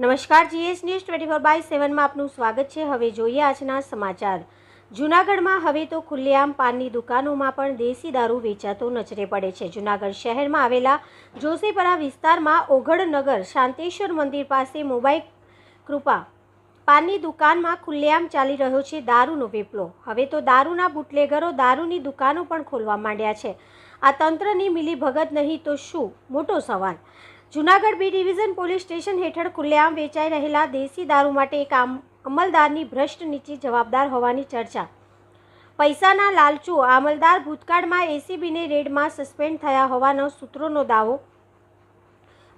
નમસ્કાર, GS news twenty four by સેવનમાં આપનું સ્વાગત છે. હવે જોઈએ આજના સમાચાર. જૂનાગઢમાં હવે તો ખુલ્લેઆમ પાનની દુકાનોમાં પણ દેશી દારૂ વેચાતો નજરે પડે છે. જૂનાગઢ શહેરમાં આવેલા જોશીપરા વિસ્તારમાં ઓઘડનગર શાંતેશ્વર મંદિર પાસે મોબાઈલ કૃપા પાનની દુકાનમાં ખુલ્લેઆમ ચાલી રહ્યો છે દારૂનો વેપલો. હવે તો દારૂના બુટલેગરો દારૂની દુકાનો પણ ખોલવા માંડ્યા છે. આ તંત્રની મિલીભગત નહીં તો શું? મોટો સવાલ. Junagadh B division police station હેઠળ ખુલ્લેઆમ વેચાઈ રહેલા દેશી દારૂ માટે એક અમલદારની ભ્રષ્ટ નીચે જવાબદાર હોવાની ચર્ચા. પૈસાના લાલચુ અમલદાર ભૂતકાળમાં એસીબીને રેડમાં સસ્પેન્ડ થયા હોવાનો સૂત્રોનો દાવો.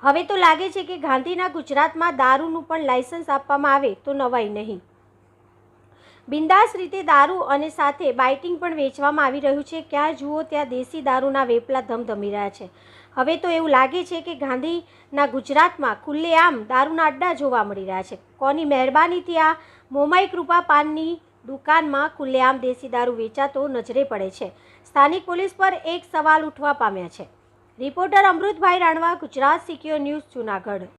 હવે તો લાગે છે કે ગાંધીના ગુજરાતમાં દારૂનું પણ લાયસન્સ આપવામાં આવે તો નવાઈ નહીં. બિંદાસ રીતે દારૂ અને સાથે બાઇટિંગ પણ વેચવામાં આવી રહ્યું છે. ક્યાં જુઓ ત્યાં દેશી દારૂના વેપલા ધમધમી રહ્યા છે. હવે તો એવું લાગે છે કે ગાંધીના ગુજરાતમાં ખુલ્લેઆમ દારૂના અડ્ડા જોવા મળી રહ્યા છે. કોની મહેરબાનીથી આ મોમાઈ કૃપા પાનની દુકાનમાં ખુલ્લેઆમ દેશી દારૂ વેચાતો નજરે પડે છે. સ્થાનિક પોલીસ પર એક સવાલ ઉઠવા પામ્યા છે. Reporter Amrutbhai Ranva, Gujarat secure news, Junagadh.